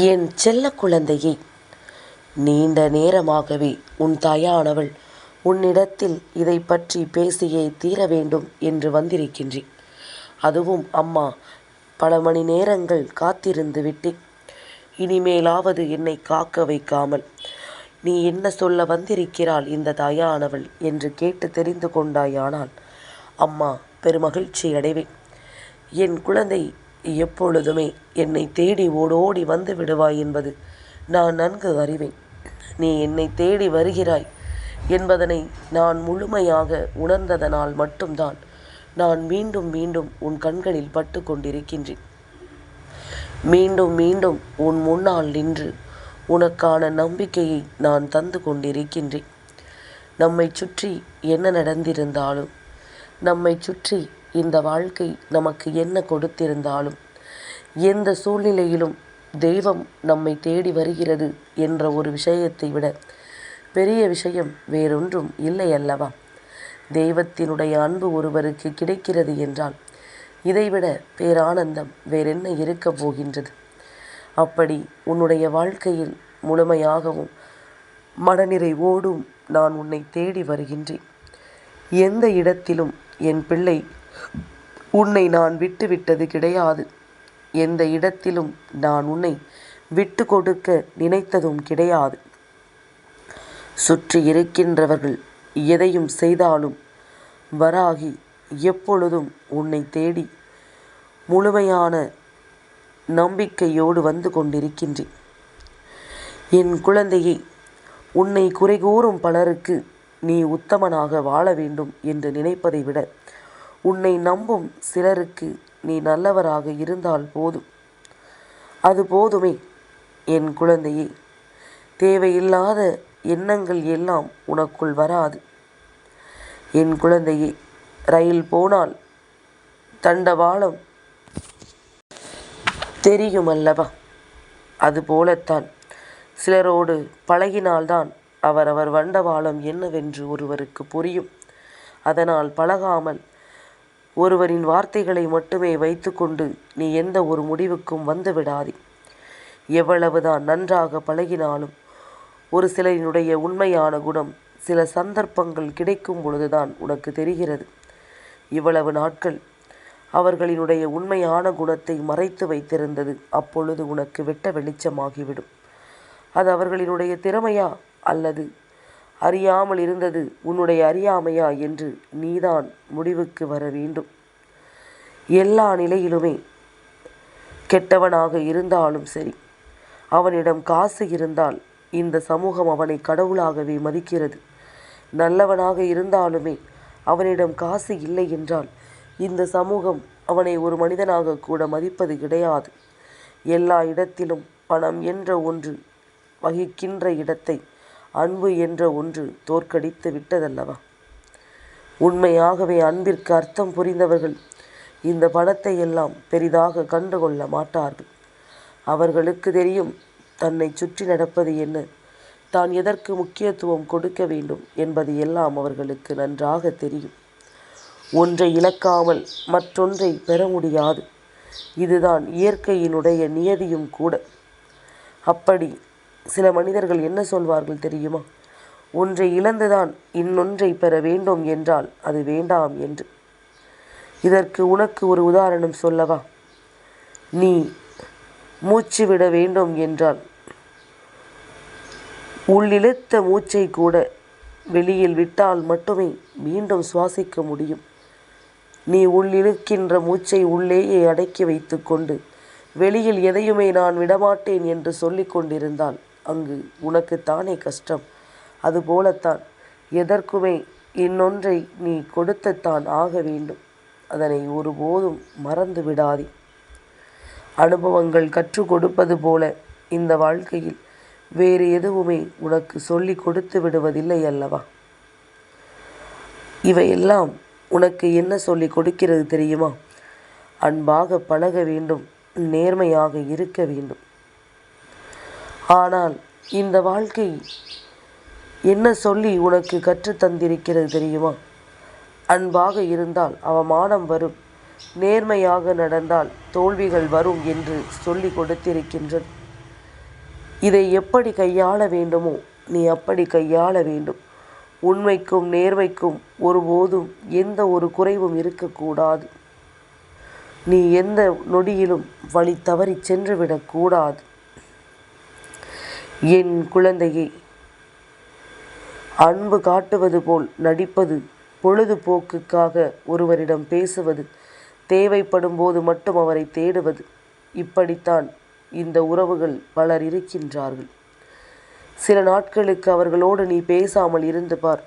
என் செல்ல குழந்தையே நீண்ட நேரமாகவே உன் தாயானவள் உன்னிடத்தில் இதை பற்றி பேசியே தீர வேண்டும் என்று வந்திருக்கின்றேன். அதுவும் அம்மா பல மணி நேரங்கள் காத்திருந்து விட்டேன். இனிமேலாவது என்னை காக்க வைக்காமல் நீ என்ன சொல்ல வந்திருக்கிறாள் இந்த தாயானவள் என்று கேட்டு தெரிந்து கொண்டாயானால் அம்மா பெருமகிழ்ச்சி அடைவேன் என் குழந்தை எப்பொழுதுமே என்னை தேடி ஓடோடி வந்து விடுவாய் என்பது நான் நன்கு அறிவேன். நீ என்னை தேடி வருகிறாய் என்பதனை நான் முழுமையாக உணர்ந்ததனால் மட்டும்தான் நான் மீண்டும் மீண்டும் உன் கண்களில் பட்டு கொண்டிருக்கின்றேன். மீண்டும் மீண்டும் உன் முன்னால் நின்று உனக்கான நம்பிக்கையை நான் தந்து கொண்டிருக்கின்றேன். நம்மை சுற்றி என்ன நடந்திருந்தாலும் நம்மை சுற்றி இந்த வாழ்க்கை நமக்கு என்ன கொடுத்திருந்தாலும் எந்த சூழ்நிலையிலும் தெய்வம் நம்மை தேடி வருகிறது என்ற ஒரு விஷயத்தை விட பெரிய விஷயம் வேறொன்றும் இல்லை அல்லவா? தெய்வத்தினுடைய அன்பு ஒருவருக்கு கிடைக்கிறது என்றால் இதைவிட பேரானந்தம் வேறென்ன இருக்கப் போகின்றது? அப்படி உன்னுடைய வாழ்க்கையில் முழுமையாகவும் மனநிறைவோடும் நான் உன்னை தேடி வருகின்றேன். எந்த இடத்திலும் என் பிள்ளை உன்னை நான் விட்டுவிட்டது கிடையாது. எந்த இடத்திலும் நான் உன்னை விட்டு கொடுக்க நினைத்ததும் கிடையாது. சுற்றி இருக்கின்றவர்கள் எதையும் செய்தாலும் வராகி எப்பொழுதும் உன்னை தேடி முழுமையான நம்பிக்கையோடு வந்து கொண்டிருக்கின்றேன். என் குழந்தையை உன்னை குறை கூறும் பலருக்கு நீ உத்தமனாக வாழ வேண்டும் என்று நினைப்பதை விட உன்னை நம்பும் சிலருக்கு நீ நல்லவராக இருந்தால் போதும். அது போதுமே என் குழந்தையே. தேவையில்லாத எண்ணங்கள் எல்லாம் உனக்குள் வராது. என் குழந்தையே ரயில் போனால் தண்டவாளம் தெரியும் அல்லவா அதுபோலத்தான் சிலரோடு பழகினால்தான் அவரவர் வண்டவாளம் என்னவென்று ஒருவருக்கு புரியும். அதனால் பழகாமல் ஒருவரின் வார்த்தைகளை மட்டுமே வைத்துக்கொண்டு நீ எந்த ஒரு முடிவுக்கும் வந்து விடாதே எவ்வளவுதான் நன்றாக பழகினாலும் ஒரு சிலரினுடைய உண்மையான குணம் சில சந்தர்ப்பங்கள் கிடைக்கும் பொழுதுதான் உனக்கு தெரிகிறது. இவ்வளவு நாட்கள் அவர்களினுடைய உண்மையான குணத்தை மறைத்து வைத்திருந்தது அப்பொழுது உனக்கு வெட்ட வெளிச்சமாகிவிடும். அது அவர்களினுடைய திறமையா அல்லது அறியாமல் இருந்தது உன்னுடைய அறியாமையா என்று நீதான் முடிவுக்கு வர வேண்டும். எல்லா நிலையிலுமே கெட்டவனாக இருந்தாலும் சரி அவனிடம் காசு இருந்தால் இந்த சமூகம் அவனை கடவுளாகவே மதிக்கிறது. நல்லவனாக இருந்தாலுமே அவனிடம் காசு இல்லை என்றால் இந்த சமூகம் அவனை ஒரு மனிதனாக கூட மதிப்பது கிடையாது. எல்லா இடத்திலும் பணம் என்ற ஒன்று வகிக்கின்ற இடத்தை அன்பு என்ற ஒன்று தோற்கடித்து விட்டதல்லவா? உண்மையாகவே அன்பிற்கு அர்த்தம் புரிந்தவர்கள் இந்த படத்தை எல்லாம் பெரிதாக கண்டுகொள்ள மாட்டார்கள். அவர்களுக்கு தெரியும் தன்னை சுற்றி நடப்பது என்ன தான் எதற்கு முக்கியத்துவம் கொடுக்க வேண்டும் என்பது எல்லாம் அவர்களுக்கு நன்றாக தெரியும். ஒன்றை இழக்காமல் மற்றொன்றை பெற முடியாது. இதுதான் இயற்கையினுடைய நியதியும் கூட. அப்படி சில மனிதர்கள் என்ன சொல்வார்கள் தெரியுமா? ஒன்றை இழந்துதான் இன்னொன்றை பெற வேண்டும் என்றால் அது வேண்டாம் என்று. இதற்கு உனக்கு ஒரு உதாரணம் சொல்லவா? நீ மூச்சு விட வேண்டும் என்றால். உள்ளிழுத்த மூச்சை கூட வெளியில் விட்டால் மட்டுமே மீண்டும் சுவாசிக்க முடியும். நீ உள்ளிழுக்கின்ற மூச்சை உள்ளேயே அடக்கி வைத்துக்கொண்டு வெளியில் எதையுமே நான் விடமாட்டேன் என்று சொல்லிக் கொண்டிருந்தால் அங்கு உனக்கு தானே கஷ்டம்? அதுபோலத்தான் எதற்குமே இன்னொன்றை நீ கொடுத்துத்தான் ஆக வேண்டும். அதனை ஒருபோதும் மறந்து விடாதே. அனுபவங்கள் கற்றுக் கொடுப்பது போல இந்த வாழ்க்கையில் வேறு எதுவுமே உனக்கு சொல்லி கொடுத்து விடுவதில்லை அல்லவா? இவையெல்லாம் உனக்கு என்ன சொல்லி கொடுக்கிறது தெரியுமா? அன்பாக பழக வேண்டும் நேர்மையாக இருக்க வேண்டும். ஆனால் இந்த வாழ்க்கை என்ன சொல்லி உனக்கு கற்றுத்தந்திருக்கிறது தெரியுமா? அன்பாக இருந்தால் அவமானம் வரும். நேர்மையாக நடந்தால் தோல்விகள் வரும் என்று சொல்லி கொடுத்திருக்கின்றது இதை எப்படி கையாள வேண்டுமோ நீ அப்படி கையாள வேண்டும். உண்மைக்கும் நேர்மைக்கும் ஒருபோதும் எந்த ஒரு குறைவும் இருக்கக்கூடாது. நீ எந்த நொடியிலும் வழி தவறி சென்றுவிடக்கூடாது என் குழந்தையை. அன்பு காட்டுவது போல் நடிப்பது பொழுதுபோக்குக்காக ஒருவரிடம் பேசுவது தேவைப்படும் போது மட்டும் அவரை தேடுவது. இப்படித்தான் இந்த உறவுகள் பலர் இருக்கின்றார்கள். சில நாட்களுக்கு அவர்களோடு நீ பேசாமல் இருந்து பார்.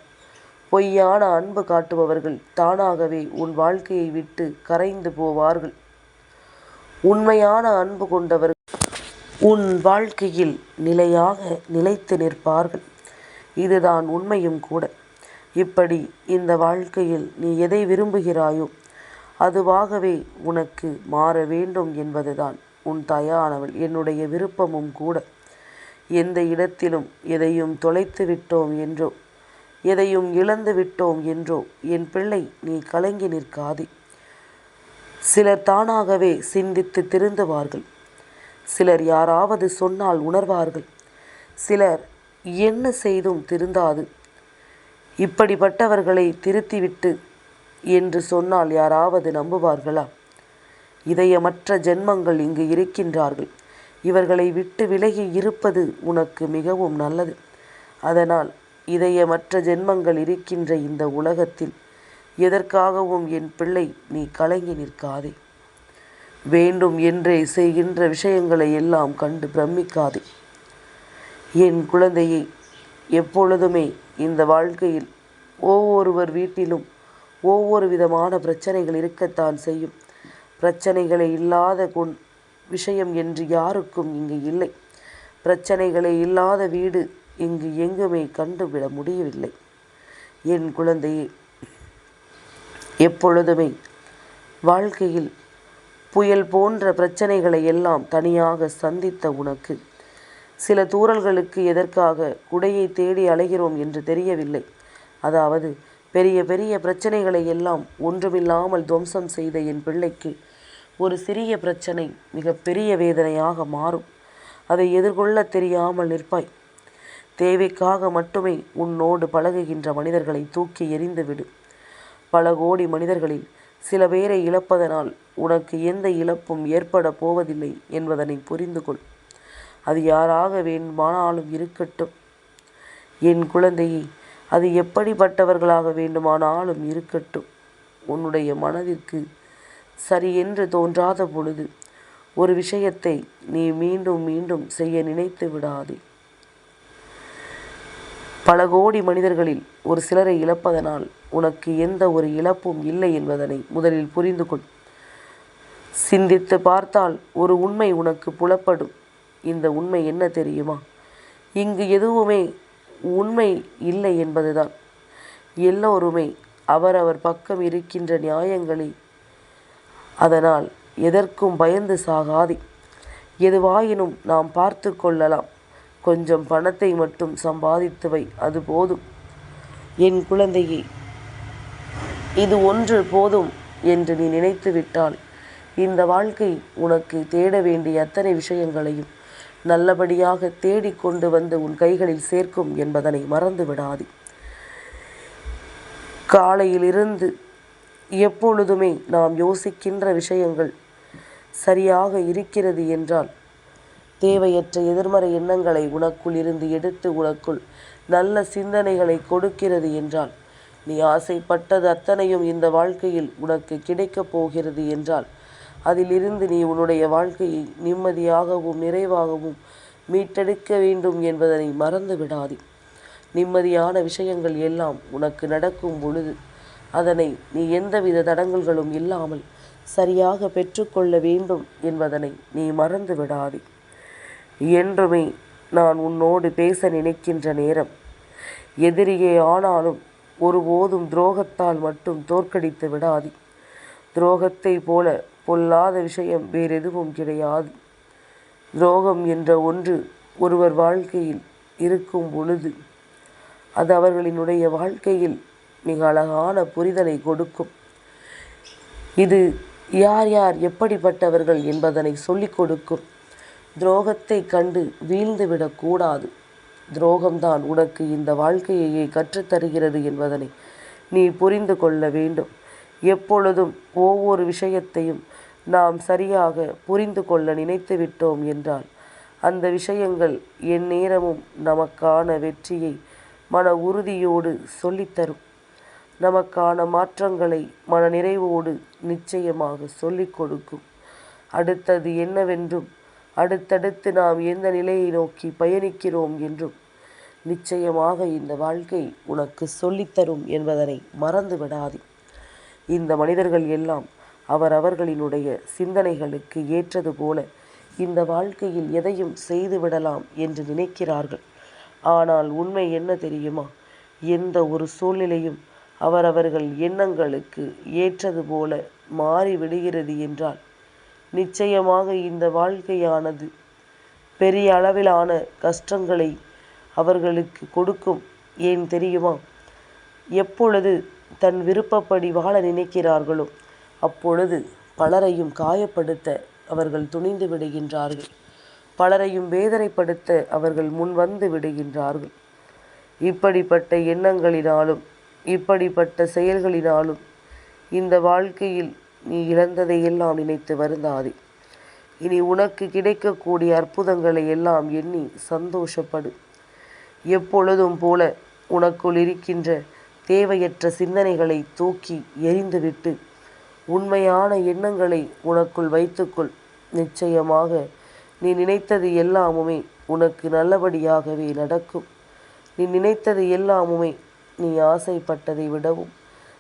பொய்யான அன்பு காட்டுபவர்கள் தானாகவே உன் வாழ்க்கையை விட்டு கரைந்து போவார்கள். உண்மையான அன்பு கொண்டவர்கள் உன் வாழ்க்கையில் நிலையாக நிலைத்து நிற்பார்கள். இதுதான் உண்மையும் கூட. இப்படி இந்த வாழ்க்கையில் நீ எதை விரும்புகிறாயோ அதுவாகவே உனக்கு மாற வேண்டும் என்பதுதான் உன் தாயானவள். என்னுடைய விருப்பமும் கூட. எந்த இடத்திலும் எதையும் தொலைத்து விட்டோம் என்றோ எதையும் இழந்து விட்டோம் என்றோ என் பிள்ளை நீ கலங்கி நிற்காதே. சிலர் தானாகவே சிந்தித்து திருந்துவார்கள். சிலர் யாராவது சொன்னால் உணர்வார்கள். சிலர் என்ன செய்தும் திருந்தாது. இப்படிப்பட்டவர்களை திருத்திவிட்டு என்று சொன்னால் யாராவது நம்புவார்களா? இதயமற்ற ஜென்மங்கள் இங்கு இருக்கின்றார்கள். இவர்களை விட்டு விலகி இருப்பது உனக்கு மிகவும் நல்லது. அதனால் இதயமற்ற ஜென்மங்கள் இருக்கின்ற இந்த உலகத்தில் எதற்காகவும் என் பிள்ளை நீ கலங்கி நிற்காதே. வேண்டும் என்றே செய்கின்ற விஷயங்களை எல்லாம் கண்டு பிரமிக்காதே. என் குழந்தையை எப்பொழுதுமே இந்த வாழ்க்கையில் ஒவ்வொருவர் வீட்டிலும் ஒவ்வொரு விதமான பிரச்சனைகள் இருக்கத்தான் செய்யும். பிரச்சனைகளை இல்லாத கொண் விஷயம் என்று யாருக்கும் இங்கு இல்லை. பிரச்சனைகளே இல்லாத வீடு இங்கு எங்குமே கண்டுவிட முடியவில்லை. என் குழந்தையே எப்பொழுதுமே வாழ்க்கையில் புயல் போன்ற பிரச்சனைகளை எல்லாம் தனியாக சந்தித்த உனக்கு. சில தூரல்களுக்கு எதற்காக குடையை தேடி அலைகிறோம் என்று தெரியவில்லை. அதாவது பெரிய பெரிய பிரச்சனைகளை எல்லாம் ஒன்றுமில்லாமல் துவம்சம் செய்த என் பிள்ளைக்கு ஒரு சிறிய பிரச்சனை மிக பெரிய வேதனையாக மாறும். அதை எதிர்கொள்ள தெரியாமல் நிற்பாய். தேவைக்காக மட்டுமே உன்னோடு பழகுகின்ற மனிதர்களை தூக்கி எறிந்துவிடு. பல கோடி மனிதர்களில் சில பேரை இழப்பதனால் உனக்கு எந்த இழப்பும் ஏற்பட போவதில்லை என்பதனை புரிந்து கொள். அது யாராக வேண்டுமானாலும் இருக்கட்டும். என் குழந்தையை அது எப்படிப்பட்டவர்களாக வேண்டுமானாலும் இருக்கட்டும். உன்னுடைய மனதிற்கு சரி என்று தோன்றாத பொழுது ஒரு விஷயத்தை நீ மீண்டும் மீண்டும் செய்ய நினைத்து விடாதே. பல கோடி மனிதர்களில் ஒரு சிலரை இழப்பதனால் உனக்கு எந்த ஒரு இழப்பும் இல்லை என்பதனை முதலில் புரிந்து கொள். சிந்தித்து பார்த்தால் ஒரு உண்மை உனக்கு புலப்படும். இந்த உண்மை என்ன தெரியுமா? இங்கு எதுவுமே உண்மை இல்லை என்பதுதான். எல்லோருமே அவரவர் பக்கம் இருக்கின்ற நியாயங்களை அதனால் எதற்கும் பயந்து சாகாதே. எதுவாயினும் நாம் பார்த்து கொள்ளலாம். கொஞ்சம் பணத்தை மட்டும் சம்பாதித்துவை அது போதும். என் குழந்தையே இது ஒன்று போதும் என்று நீ நினைத்து விட்டால் இந்த வாழ்க்கை உனக்கு தேட வேண்டிய அத்தனை விஷயங்களையும் நல்லபடியாக தேடிக்கொண்டு வந்து உன் கைகளில் சேர்க்கும் என்பதனை மறந்து விடாதே காலையிலிருந்து எப்பொழுதுமே நாம் யோசிக்கின்ற விஷயங்கள் சரியாக இருக்கிறது என்றால் தேவையற்ற எதிர்மறை எண்ணங்களை உனக்குள் இருந்து எடுத்து உனக்குள் நல்ல சிந்தனைகளை கொடுக்கிறது என்றால் நீ ஆசைப்பட்டது அத்தனையும் இந்த வாழ்க்கையில் உனக்கு கிடைக்கப் போகிறது என்றால் அதிலிருந்து நீ உன்னுடைய வாழ்க்கையை நிம்மதியாகவும் நிறைவாகவும் மீட்டெடுக்க வேண்டும் என்பதனை மறந்து விடாதே நிம்மதியான விஷயங்கள் எல்லாம் உனக்கு நடக்கும் பொழுது அதனை நீ எந்தவித தடங்கல்களும் இல்லாமல் சரியாக பெற்றுக்கொள்ள வேண்டும் என்பதனை நீ மறந்து விடாதே என்றுமே நான் உன்னோடு பேச நினைக்கின்ற நேரம். எதிரியே ஆனாலும் ஒருபோதும் துரோகத்தால் மட்டும் தோற்கடித்து விடாதே. துரோகத்தை போல பொல்லாத விஷயம் வேறெதுவும் கிடையாது. துரோகம் என்ற ஒன்று ஒருவர் வாழ்க்கையில் இருக்கும் பொழுது அது அவர்களினுடைய வாழ்க்கையில் மிக அழகான புரிதலை கொடுக்கும். இது யார் யார் எப்படிப்பட்டவர்கள் என்பதனை சொல்லிக் கொடுக்கும். துரோகத்தை கண்டு வீழ்ந்துவிடக்கூடாது துரோகம்தான் உனக்கு இந்த வாழ்க்கையையே கற்றுத்தருகிறது என்பதனை நீ புரிந்து கொள்ள வேண்டும். எப்பொழுதும் ஒவ்வொரு விஷயத்தையும் நாம் சரியாக புரிந்து கொள்ள நினைத்து விட்டோம் என்றால் அந்த விஷயங்கள் எந்நேரமும் நமக்கான வெற்றியை மன உறுதியோடு சொல்லித்தரும். நமக்கான மாற்றங்களை மன நிறைவோடு நிச்சயமாக சொல்லிக் கொடுக்கும். அடுத்தது என்னவென்றும் அடுத்தடுத்து நாம் எந்த நிலையை நோக்கி பயணிக்கிறோம் என்றும் நிச்சயமாக இந்த வாழ்க்கை உனக்கு சொல்லித்தரும் என்பதனை மறந்து விடாதே இந்த மனிதர்கள் எல்லாம் அவரவர்களினுடைய சிந்தனைகளுக்கு ஏற்றது போல இந்த வாழ்க்கையில் எதையும் செய்து விடலாம் என்று நினைக்கிறார்கள். ஆனால் உண்மை என்ன தெரியுமா? எந்த ஒரு சூழ்நிலையும் அவரவர்கள் எண்ணங்களுக்கு ஏற்றது போல மாறிவிடுகிறது என்றால் நிச்சயமாக இந்த வாழ்க்கையானது பெரிய அளவிலான கஷ்டங்களை அவர்களுக்கு கொடுக்கும். ஏன் தெரியுமா? எப்பொழுது தன் விருப்பப்படி வாழ நினைக்கிறார்களோ அப்பொழுது பலரையும் காயப்படுத்த அவர்கள் துணிந்து விடுகின்றார்கள். பலரையும் வேதனைப்படுத்த அவர்கள் முன் வந்து விடுகின்றார்கள். இப்படிப்பட்ட எண்ணங்களினாலும் இப்படிப்பட்ட செயல்களினாலும் இந்த வாழ்க்கையில் நீ இழந்ததை எல்லாம் நினைத்து வருந்தாதே. இனி உனக்கு கிடைக்கக்கூடிய அற்புதங்களை எல்லாம் எண்ணி சந்தோஷப்படு. எப்பொழுதும் போல உனக்குள் இருக்கின்ற தேவையற்ற சிந்தனைகளை தூக்கி எரிந்துவிட்டு உண்மையான எண்ணங்களை உனக்குள் வைத்துக்கொள். நிச்சயமாக நீ நினைத்தது எல்லாமுமே உனக்கு நல்லபடியாகவே நடக்கும். நீ நினைத்தது எல்லாமுமே நீ ஆசைப்பட்டதை விடவும்.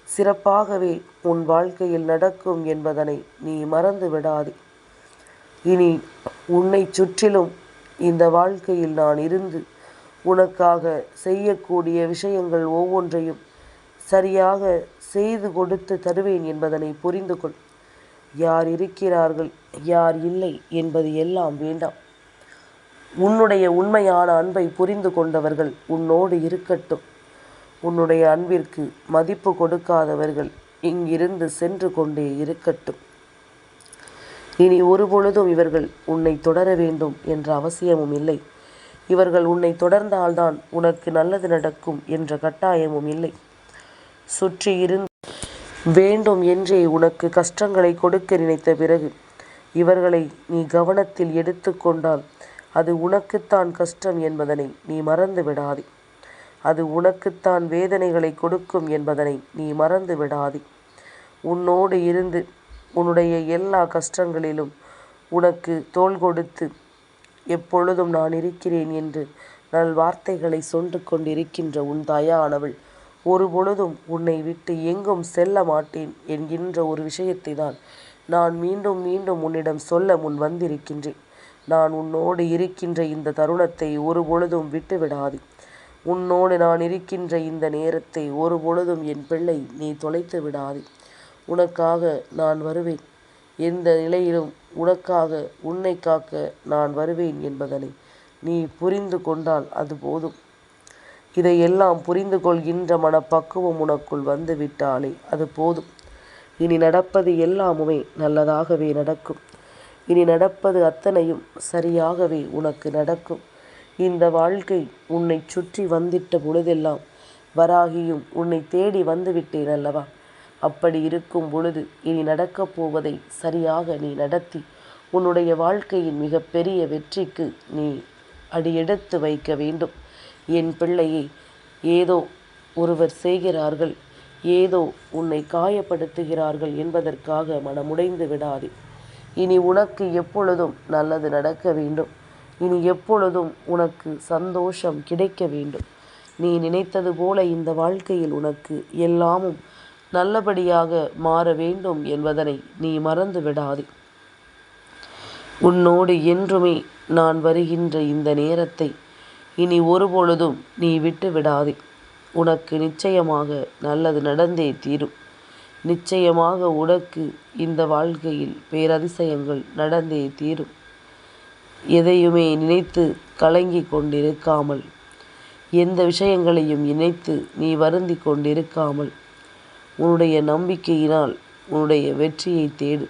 சிறப்பாகவே உன் வாழ்க்கையில் நடக்கும் என்பதனை நீ மறந்து விடாதே. இனி உன்னை சுற்றிலும் இந்த வாழ்க்கையில் நான் இருந்து உனக்காக செய்யக்கூடிய விஷயங்கள் ஒவ்வொன்றையும் சரியாக செய்து கொடுத்து தருவேன் என்பதனை புரிந்து கொள். யார் இருக்கிறார்கள் யார் இல்லை என்பது எல்லாம் வேண்டாம். உன்னுடைய உண்மையான அன்பை புரிந்து கொண்டவர்கள் உன்னோடு இருக்கட்டும். உன்னுடைய அன்பிற்கு மதிப்பு கொடுக்காதவர்கள் இங்கிருந்து சென்று கொண்டே இருக்கட்டும். இனி ஒருபொழுதும் இவர்கள் உன்னை தொடர வேண்டும் என்ற அவசியமும் இல்லை. இவர்கள் உன்னை தொடர்ந்தால்தான் உனக்கு நல்லது நடக்கும் என்ற கட்டாயமும் இல்லை. சுற்றி இருந்து வேண்டும் என்றே உனக்கு கஷ்டங்களை கொடுக்க நினைத்த பிறகு இவர்களை நீ கவனத்தில் எடுத்துக்கொண்டால் அது உனக்குத்தான் கஷ்டம் என்பதனை நீ மறந்து விடாதே அது உனக்குத்தான் வேதனைகளை கொடுக்கும் என்பதனை நீ மறந்து விடாதே உன்னோடு இருந்து உன்னுடைய எல்லா கஷ்டங்களிலும் உனக்கு தோள் கொடுத்து எப்பொழுதும் நான் இருக்கிறேன் என்று நல் வார்த்தைகளை சொன்று கொண்டிருக்கின்ற உன் தாயானவள் ஒரு பொழுதும் உன்னை விட்டு எங்கும் செல்ல மாட்டேன் என்கின்ற ஒரு விஷயத்தை தான் நான் மீண்டும் மீண்டும் உன்னிடம் சொல்ல முன் வந்திருக்கின்றேன். நான் உன்னோடு இருக்கின்ற இந்த தருணத்தை ஒரு பொழுதும் விட்டுவிடாதே. உன்னோடு நான் இருக்கின்ற இந்த நேரத்தை ஒரு பொழுதும் என் பிள்ளை நீ தொலைத்து விடாதே. உனக்காக நான் வருவேன். எந்த நிலையிலும் உனக்காக உன்னை காக்க நான் வருவேன் என்பதனை நீ புரிந்து கொண்டால் அது போதும். இதையெல்லாம் புரிந்து கொள்கின்ற மனப்பக்குவம் உனக்குள் வந்து விட்டாலே அது போதும். இனி நடப்பது எல்லாமுமே நல்லதாகவே நடக்கும். இனி நடப்பது அத்தனையும் சரியாகவே உனக்கு நடக்கும். இந்த வாழ்க்கை உன்னை சுற்றி வந்திட்ட பொழுதெல்லாம் வராகியும் உன்னை தேடி வந்துவிட்டேன் அல்லவா? அப்படி இருக்கும் பொழுது இனி நடக்கப் போவதை சரியாக நீ நடத்தி உன்னுடைய வாழ்க்கையின் மிகப்பெரிய வெற்றிக்கு நீ அடியெடுத்து வைக்க வேண்டும். என் பிள்ளையை ஏதோ ஒருவர் செய்கிறார்கள் ஏதோ உன்னை காயப்படுத்துகிறார்கள் என்பதற்காக மனமுடைந்து விடாதே. இனி உனக்கு எப்பொழுதும் நல்லது நடக்க வேண்டும். இனி எப்பொழுதும் உனக்கு சந்தோஷம் கிடைக்க வேண்டும். நீ நினைத்தது போல இந்த வாழ்க்கையில் உனக்கு எல்லாமும் நல்லபடியாக மாற வேண்டும் என்பதனை நீ மறந்து விடாதே. உன்னோடு என்றுமே நான் வருகின்ற இந்த நேரத்தை இனி ஒருபொழுதும் நீ விட்டு விடாதே. உனக்கு நிச்சயமாக நல்லது நடந்தே தீரும். நிச்சயமாக உனக்கு இந்த வாழ்க்கையில் பேரதிசயங்கள் நடந்தே தீரும். எதையுமே நினைத்து கலங்கி கொண்டிருக்காமல். எந்த விஷயங்களையும் நினைத்து நீ வருந்தி கொண்டிருக்காமல். உன்னுடைய நம்பிக்கையினால் உன்னுடைய வெற்றியை தேடு.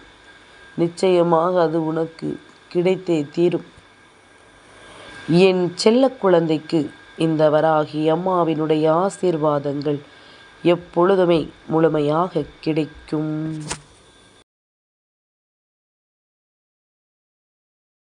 நிச்சயமாக அது உனக்கு கிடைத்தே தீரும். என் செல்ல குழந்தைக்கு இந்த வராகி அம்மாவினுடைய ஆசீர்வாதங்கள் எப்பொழுதுமே முழுமையாக கிடைக்கும்.